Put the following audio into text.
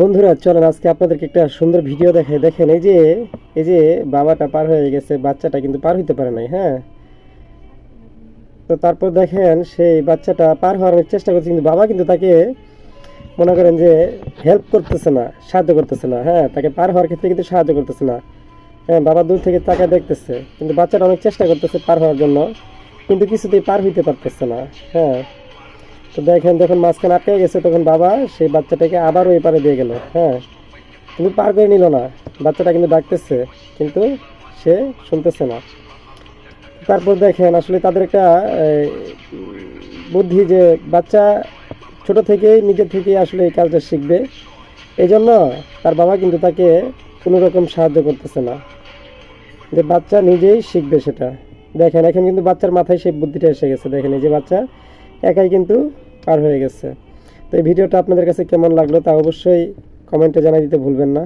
বন্ধুরা, চলেন আজকে আপনাদেরকে একটা সুন্দর ভিডিও দেখাই। দেখেন, এই যে এই যে বাবাটা পার হয়ে গেছে, বাচ্চাটা কিন্তু পার হইতে পারে নাই হ্যাঁ? তো তারপর দেখেন, সেই বাচ্চাটা পার হওয়ার চেষ্টা করছে, কিন্তু বাবা কিন্তু তাকে মনে করেন যে হেল্প করতেছে না, সাহায্য করতেছে না হ্যাঁ? তাকে পার হওয়ার ক্ষেত্রে কিন্তু সাহায্য করতেছে না। হ্যাঁ বাবা দূর থেকে তাকে দেখতেছে, কিন্তু বাচ্চাটা অনেক চেষ্টা করতেছে পার হওয়ার জন্য, কিন্তু কিছুতেই পার হইতে পারতেছে না হ্যাঁ? তো দেখেন, যখন মাঝখানে আটকে গেছে, তখন বাবা সেই বাচ্চাটাকে আবার ওই পারে দিয়ে গেল। হ্যাঁ কিন্তু পার করে নিল না। বাচ্চাটা কিন্তু ডাকতেছে, কিন্তু সে শুনতেছে না। তারপর দেখেন, আসলে তাদের একটা বুদ্ধি যে বাচ্চা ছোট থেকেই, নিজে থেকেই আসলে এই কাজটা শিখবে। এই জন্য তার বাবা কিন্তু তাকে কোনো রকম সাহায্য করতেছে না। যে বাচ্চা নিজেই শিখবে সেটা। দেখেন, এখন কিন্তু বাচ্চার মাথায় সেই বুদ্ধিটা এসে গেছে। দেখেন, এই যে বাচ্চা, একাই কিন্তু পার হয়ে গেছে। তো এই ভিডিওটা আপনাদের কাছে কেমন লাগল তা অবশ্যই কমেন্টে জানাই দিতে ভুলবেন না।